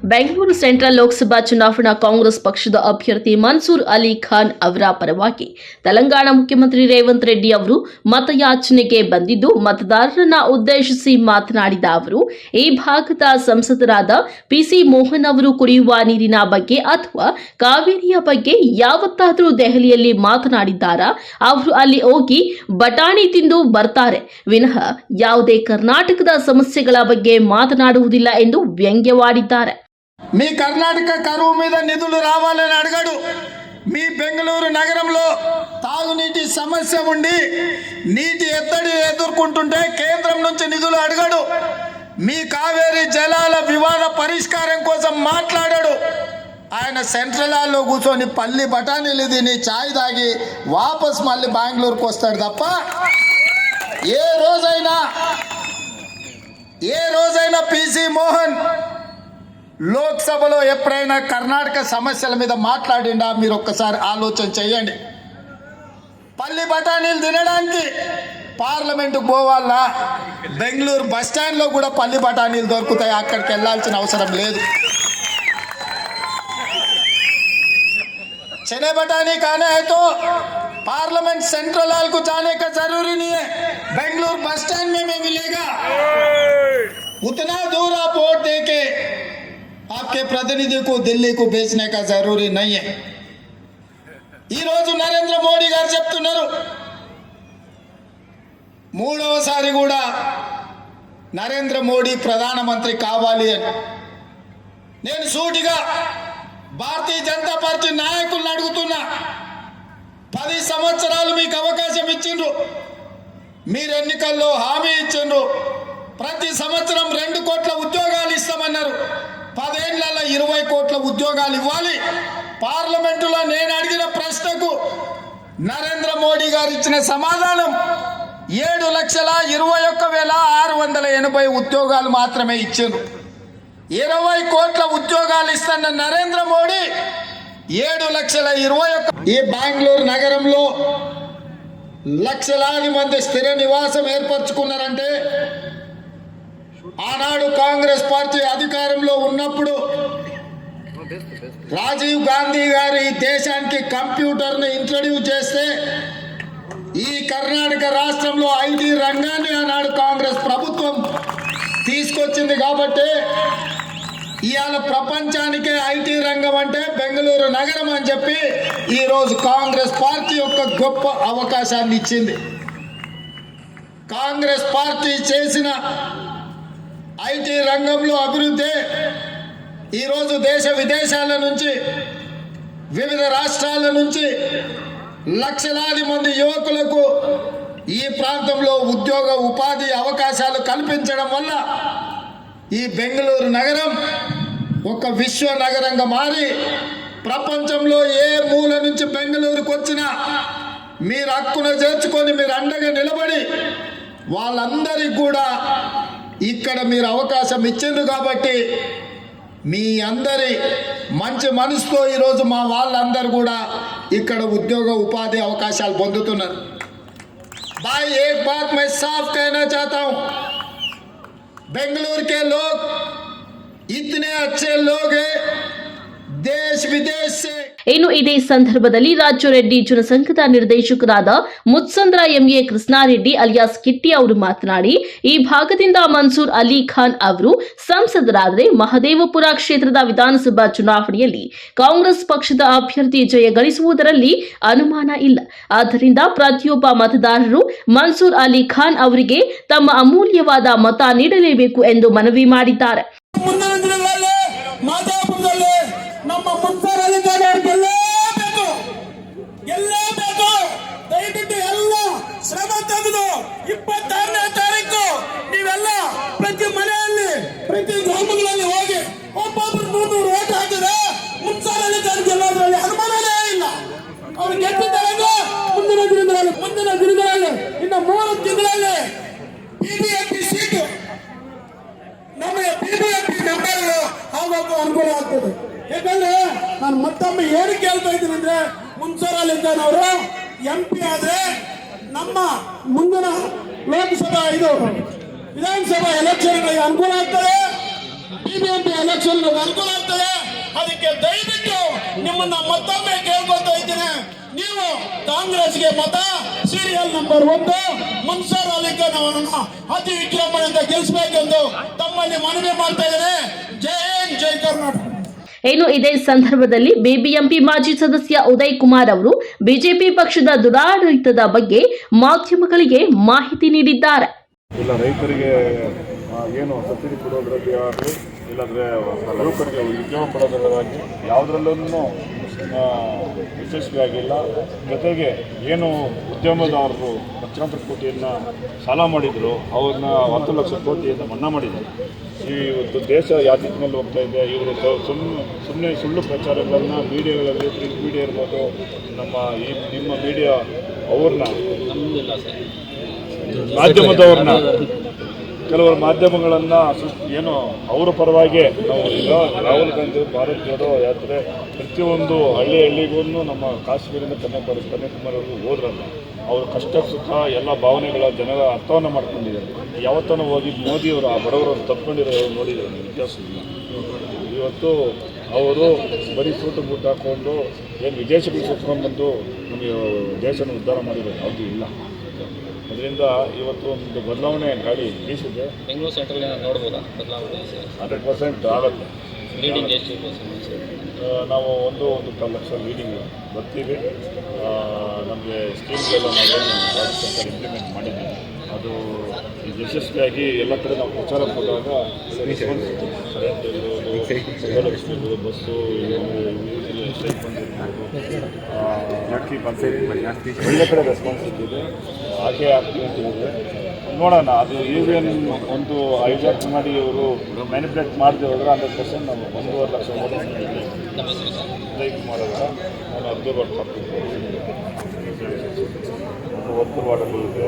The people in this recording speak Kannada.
ಬೆಂಗಳೂರು ಸೆಂಟ್ರಲ್ ಲೋಕಸಭಾ ಚುನಾವಣಾ ಕಾಂಗ್ರೆಸ್ ಪಕ್ಷದ ಅಭ್ಯರ್ಥಿ ಮನ್ಸೂರ್ ಅಲಿ ಖಾನ್ ಅವರ ಪರವಾಗಿ ತೆಲಂಗಾಣ ಮುಖ್ಯಮಂತ್ರಿ ರೇವಂತ್ ರೆಡ್ಡಿ ಅವರು ಮತಯಾಚನೆಗೆ ಬಂದಿದ್ದು, ಮತದಾರರನ್ನ ಉದ್ದೇಶಿಸಿ ಮಾತನಾಡಿದ ಅವರು, ಈ ಭಾಗದ ಸಂಸದರಾದ ಪಿಸಿ ಮೋಹನ್ ಅವರು ಕುಡಿಯುವ ನೀರಿನ ಬಗ್ಗೆ ಅಥವಾ ಕಾವೇರಿಯ ಬಗ್ಗೆ ಯಾವತ್ತಾದರೂ ದೆಹಲಿಯಲ್ಲಿ ಮಾತನಾಡಿದ್ದಾರಾ, ಅವರು ಅಲ್ಲಿ ಹೋಗಿ ಬಟಾಣಿ ತಿಂದು ಬರ್ತಾರೆ. ವಿನಃ ಯಾವುದೇ ಕರ್ನಾಟಕದ ಸಮಸ್ಯೆಗಳ ಬಗ್ಗೆ ಮಾತನಾಡುವುದಿಲ್ಲ ಎಂದು ವ್ಯಂಗ್ಯವಾಡಿದ್ದಾರೆ. మీ కర్ణాటక కరువు మీద నిధులు రావాలని అడగడు. మీ బెంగళూరు నగరంలో తాగునీటి సమస్య ఉండి నీటి ఎత్తడి ఎదుర్కొంటుంటే కేంద్రం నుంచి నిధులు అడగడు. మీ కావేరి జలాల వివాద పరిష్కారం కోసం మాట్లాడాడు. ఆయన సెంట్రలాల్లో కూర్చొని పల్లి బఠానీలు తిని ఛాయ్ తాగి వాపస్ మళ్ళీ బెంగళూరుకు వస్తాడు తప్ప ఏ రోజైనా ఏ రోజైనా పిసి మోహన్ లోక్సభలో ఎప్పుడైనా కర్ణాటక సమస్యల మీద మాట్లాడిండా మీరు ఒక్కసారి ఆలోచన చేయండి పల్లి బఠానీలు తినడానికి పార్లమెంటుకు పోవాలా బెంగళూరు బస్ స్టాండ్లో కూడా పల్లి బఠానీలు దొరుకుతాయి అక్కడికి వెళ్ళాల్సిన అవసరం లేదు चने बटाने खाना है तो पार्लियामेंट सेंट्रल हॉल को जाने का जरूरी नहीं है बेंगलुरु बस स्टैंड में भी मिलेगा उतना दूर आप वोट दे के आपके प्रतिनिधि को दिल्ली को भेजने का जरूरी नहीं है ఈ రోజు నరేంద్ర మోడీ గారు చెప్తున్నారు మూడవసారి కూడా నరేంద్ర మోడీ ప్రధానమంత్రి కావాలి అని నేను సూటిగా భారతీయ జనతా పార్టీ నాయకులను అడుగుతున్నా పది సంవత్సరాలు మీకు అవకాశం ఇచ్చిండ్రు మీరు ఎన్నికల్లో హామీ ఇచ్చిండ్రు ప్రతి సంవత్సరం రెండు కోట్ల ఉద్యోగాలు ఇస్తామన్నారు పదేళ్ళలో ఇరవై కోట్ల ఉద్యోగాలు ఇవ్వాలి. పార్లమెంటులో నేను అడిగిన ప్రశ్నకు నరేంద్ర మోడీ గారు ఇచ్చిన సమాధానం ఏడు లక్షల ఇరవై ఒక్క వేల ఆరు వందల ఎనభై ఉద్యోగాలు మాత్రమే ఇచ్చారు. ఇరవై కోట్ల ఉద్యోగాలు ఇస్తున్న నరేంద్ర మోడీ ఏడు లక్షల ఇరవై ఒక్క ఈ బెంగళూరు నగరంలో లక్షలాది మంది స్థిర నివాసం ఏర్పరచుకున్నారంటే ఆనాడు కాంగ్రెస్ పార్టీ ఉన్నప్పుడు రాజీవ్ గాంధీ గారు ఈ దేశానికి కంప్యూటర్ను ఇంట్రడ్యూస్ చేస్తే ఈ కర్ణాటక రాష్ట్రంలో ఐటీ రంగాన్ని ఆనాడు కాంగ్రెస్ ప్రభుత్వం తీసుకొచ్చింది కాబట్టి ఇవాళ ప్రపంచానికే ఐటీ రంగం అంటే బెంగళూరు నగరం అని చెప్పి ఈరోజు కాంగ్రెస్ పార్టీ యొక్క గొప్ప అవకాశాన్ని ఇచ్చింది. కాంగ్రెస్ పార్టీ చేసిన ఐటీ రంగంలో అభివృద్ధి ఈరోజు దేశ విదేశాల నుంచి వివిధ రాష్ట్రాల నుంచి లక్షలాది మంది యువకులకు ఈ ప్రాంతంలో ఉద్యోగ ఉపాధి అవకాశాలు కల్పించడం వల్ల ఈ బెంగళూరు నగరం ఒక విశ్వ నగరంగా మారి ప్రపంచంలో ఏ మూల నుంచి బెంగళూరుకు వచ్చినా మీరు హక్కున చేర్చుకొని మీరు అండగా నిలబడి వాళ్ళందరికీ కూడా ఇక్కడ మీరు అవకాశం ఇచ్చింది కాబట్టి మీ అందరి మంచి మనసుతో ఈరోజు మా వాళ్ళందరూ కూడా ఇక్కడ ఉద్యోగ ఉపాధి అవకాశాలు పొందుతున్నారు भाई एक बात मैं साफ कहना चाहता हूं बेंगलुरु के लोग इतने अच्छे लोग हैं देश विदेश से ಇನ್ನು ಇದೇ ಸಂದರ್ಭದಲ್ಲಿ ರಾಜ್ಯ ರೆಡ್ಡಿ ಜನಸಂಘದ ನಿರ್ದೇಶಕರಾದ Mutsandra M A Krishna Reddy alias Kitti ಅವರು ಮಾತನಾಡಿ, ಈ ಭಾಗದಿಂದ ಮನ್ಸೂರ್ ಅಲಿ ಖಾನ್ ಅವರು ಸಂಸದರಾದರೆ ಮಹದೇವಪುರ ಕ್ಷೇತ್ರದ ವಿಧಾನಸಭಾ ಚುನಾವಣೆಯಲ್ಲಿ ಕಾಂಗ್ರೆಸ್ ಪಕ್ಷದ ಅಭ್ಯರ್ಥಿ ಜಯ ಗಳಿಸುವುದರಲ್ಲಿ ಅನುಮಾನ ಇಲ್ಲ. ಆದ್ದರಿಂದ ಪ್ರತಿಯೊಬ್ಬ ಮತದಾರರು ಮನ್ಸೂರ್ ಅಲಿ ಖಾನ್ ಅವರಿಗೆ ತಮ್ಮ ಅಮೂಲ್ಯವಾದ ಮತ ನೀಡಲೇಬೇಕು ಎಂದು ಮನವಿ ಮಾಡಿದ್ದಾರೆ. ಮೆಂಬರ್ಗಳು ಅನುಕೂಲ ಆಗ್ತದೆ? ಯಾಕಂದ್ರೆ ನಾನು ಮತ್ತೊಮ್ಮೆ ಏನು ಕೇಳ್ತಾ ಇದ್ದೀನಿ ಅಂದ್ರೆ ಮುನ್ಸೂರಲ್ಲಿದ್ದನವರು ಎಂ ಪಿ ಆದ್ರೆ ನಮ್ಮ ಮುಂದಿನ ಲೋಕಸಭಾ ಇದು ವಿಧಾನಸಭಾ ಎಲೆಕ್ಷನ್ಗಳಿಗೆ ಅನುಕೂಲ ಆಗ್ತದೆ. ಬಿಬಿಎಂಪಿ ಎಲೆಕ್ಷನ್ ಅನುಕೂಲ ಆಗ್ತದೆ. ಅದಕ್ಕೆ ದಯವಿಟ್ಟು ನಿಮ್ಮನ್ನ ಮತ್ತೊಮ್ಮೆ ಕೇಳ್ಕೊಳ್ತಾ ಇದ್ದೀನಿ. ನೀವು ಕಾಂಗ್ರೆಸ್ಗೆ ಮತ ಸೀರಿಯಲ್ ನಂಬರ್ ಒಂದು ಮನ್ಸೂರ್ ಅಲಿಖಾನ್ ಅವರನ್ನು ಅತಿ ವಿಜೃಂಭಣೆಯಿಂದ ಗೆಲ್ಲಿಸಬೇಕೆಂದು ತಮ್ಮಲ್ಲಿ ಮನವಿ ಮಾಡ್ತಾ ಇದ್ದೇನೆ ಜೈ ಹಿಂದ್ ಜೈ ಕರ್ನಾಟಕ. ಇನ್ನು ಇದೇ ಸಂದರ್ಭದಲ್ಲಿ ಬಿಬಿಎಂಪಿ ಮಾಜಿ ಸದಸ್ಯ ಉದಯ್ ಕುಮಾರ್ ಅವರು ಬಿಜೆಪಿ ಪಕ್ಷದ ದುರಾಡಳಿತದ ಬಗ್ಗೆ ಮಾಧ್ಯಮಗಳಿಗೆ ಮಾಹಿತಿ ನೀಡಿದ್ದಾರೆ. ಇಲ್ಲ ರೈತರಿಗೆ ಏನು ಸಬ್ಸಿಡಿ ಕೊಡೋದ್ರಲ್ಲಿ ಆಗಲಿ ಇಲ್ಲಾಂದರೆ ಯುವಕರಿಗೆ ಉದ್ಯೋಗ ಕೊಡೋದ್ರಲ್ಲಾಗಲಿ ಯಾವುದ್ರಲ್ಲೂ ಯಶಸ್ವಿ ಆಗಿಲ್ಲ. ಜೊತೆಗೆ ಏನು ಉದ್ಯಮದಾರರು ಲಕ್ಷಾಂತರ ಕೋಟಿಯನ್ನು ಸಾಲ ಮಾಡಿದ್ರು ಅವ್ರನ್ನ ಹತ್ತು ಲಕ್ಷ ಕೋಟಿಯನ್ನು ಮನ್ನಾ ಮಾಡಿದ್ದಾರೆ ಈ ಇವತ್ತು ದೇಶ ಯಾತಿನ ಮೇಲೆ ಹೋಗ್ತಾ ಇದೆ ಇವರು ಸುಮ್ಮನೆ ಸುಮ್ಮನೆ ಸುಳ್ಳು ಪ್ರಚಾರಗಳನ್ನ ಮೀಡಿಯಾಗಳಲ್ಲಿ ಪ್ರಿಂಟ್ ಮೀಡಿಯಾ ಇರ್ಬೋದು ನಮ್ಮ ಈ ನಿಮ್ಮ ಮೀಡಿಯಾ ಅವ್ರನ್ನ ಮಾಧ್ಯಮದವ್ರನ್ನ ಕೆಲವರು ಮಾಧ್ಯಮಗಳನ್ನು ಏನು ಅವರ ಪರವಾಗಿ ನಾವು ಈಗ ರಾಹುಲ್ ಗಾಂಧಿ ಭಾರತ್ ಜೋಡೋ ಯಾತ್ರೆ ಪ್ರತಿಯೊಂದು ಹಳ್ಳಿ ಹಳ್ಳಿಗೂ ನಮ್ಮ ಕಾಶ್ಮೀರಿಂದ ಕನ್ಯಾಕುಮಾರಿ ಕನ್ಯಾಕುಮಾರಿವರೆಗೂ ಹೋದ್ರಲ್ಲ, ಅವ್ರ ಕಷ್ಟ ಸುಖ, ಎಲ್ಲ ಭಾವನೆಗಳ ಜನರ ಅರ್ಥವನ್ನು ಮಾಡ್ಕೊಂಡಿದ್ದಾರೆ. ಯಾವತ್ತನ ಹೋಗಿ ಮೋದಿಯವರು, ಆ ಬಡವರನ್ನು ತಪ್ಪಿಕೊಂಡಿರೋ ನೋಡಿದ್ದಾರೆ? ವ್ಯತ್ಯಾಸ ಇವತ್ತು ಅವರು ಬರೀ ಸೂಟು ಬೂಟ್ ಹಾಕ್ಕೊಂಡು ಏನು ವಿದೇಶಗಳು ಸುತ್ಕೊಂಡು ಬಂದು ನಮಗೆ ದೇಶನ ಉದ್ಧಾರ ಮಾಡಿರೋ ಯಾವುದೂ ಇಲ್ಲ. ಅದರಿಂದ ಇವತ್ತು ಒಂದು ಬದಲಾವಣೆ ಗಾಡಿ ಬೀಸಿದೆ. ಬೆಂಗಳೂರು ಸೆಂಟ್ರಲ್ ನೋಡ್ಬೋದಾ? ಬದಲಾವಣೆ? ಹಂಡ್ರೆಡ್ ಪರ್ಸೆಂಟ್ ಆಗುತ್ತೆ. ಲೀಡಿಂಗ್ ಎಷ್ಟು ನಾವು ಒಂದು ಒಂದು ಕಾಲು ಲಕ್ಷ ಲೀಡಿಂಗ್ ಬರ್ತೀವಿ. ನಮಗೆ ಸ್ಕೀಮ್ಗೆಲ್ಲ ನಾವು ರಾಜ್ಯ ಸರ್ಕಾರ ಇಂಪ್ಲಿಮೆಂಟ್ ಮಾಡಿದ್ದೀವಿ ಅದು ಯಶಸ್ವಿಯಾಗಿ ಎಲ್ಲ ಕಡೆ ನಾವು ಪ್ರಚಾರ ಹೋದಾಗ ಇರ್ಬೋದು ಬಸ್ಸು ಬಂದಿರ್ಬೋದು ಒಳ್ಳೆ ಕಡೆ ರೆಸ್ಪಾನ್ಸ್ ಇದ್ದಿದೆ ಹಾಗೆ ಆಗ್ತೀವಿ ಅಂತ ಹೇಳಿದ್ರೆ ನೋಡೋಣ ಅದು ಯೂರಿಯನ್ ಒಂದು ಹೈಜಾಕ್ ಮಾಡಿ ಇವರು ಮ್ಯಾನಿಪುಲೇಟ್ ಮಾಡದೆ ಹೋದ್ರೆ ಹಂಡ್ರೆಡ್ ಪರ್ಸೆಂಟ್ ನಾವು ಒಂದೂವರೆ ಲಕ್ಷ ಲೈಕ್ ಮಾಡೋದ? ನಾನು ಅರ್ಧ ಬಾಟ್ ಒಂದು ಒತ್ತು ಮಾಡಲು ಇದೆ.